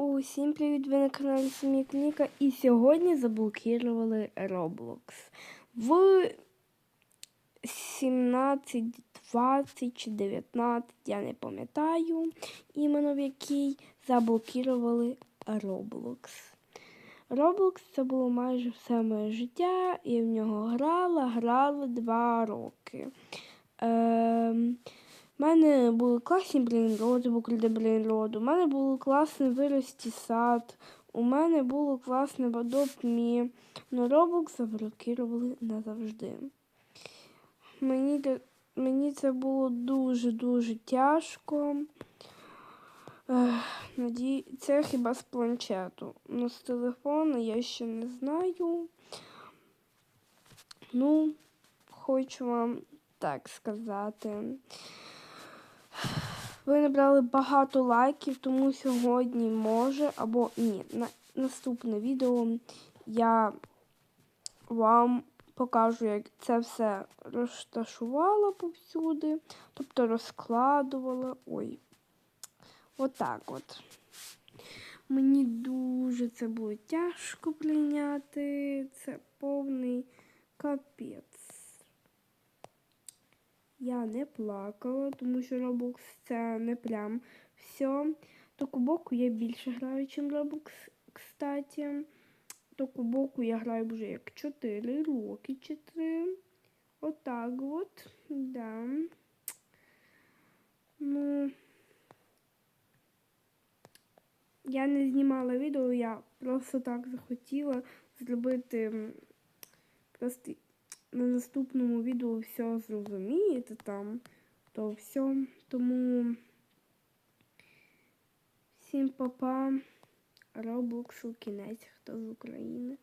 Усім привіт! Ви на каналі Сумік Ніка і сьогодні заблокували Roblox. В 17, 20 чи 19, я не пам'ятаю, іменно в який заблокували Roblox. Roblox це було майже все моє життя, я в нього грала, грала 2 роки. Ем, у мене були класні брейнроди, букли брейнроду, у мене був класний вирості сад, у мене було класне Adopt.me, но Roblox заблокували назавжди. Мені, мені це було дуже-дуже тяжко. Ех. Це хіба з планшету. Ну, з телефону я ще не знаю. Ну, хочу вам так сказати. Ви набрали багато лайків, тому сьогодні може або ні. На наступне відео я вам покажу, як це все розташувала повсюди, тобто розкладувала. Ой. Отак от. Мені дуже це було тяжко прийняти. Це повний капець. Я не плакала, тому що Roblox це не прям все. До кубоку я більше граю, ніж Roblox, кстати. До кубоку я граю вже як 4 роки чи 3. Отак от. Да. Ну, я не знімала відео, я просто так захотіла зробити м, просто на наступному відео все зрозумієте там, то все. Тому всім папа. Роблоксу кінець, хто з України.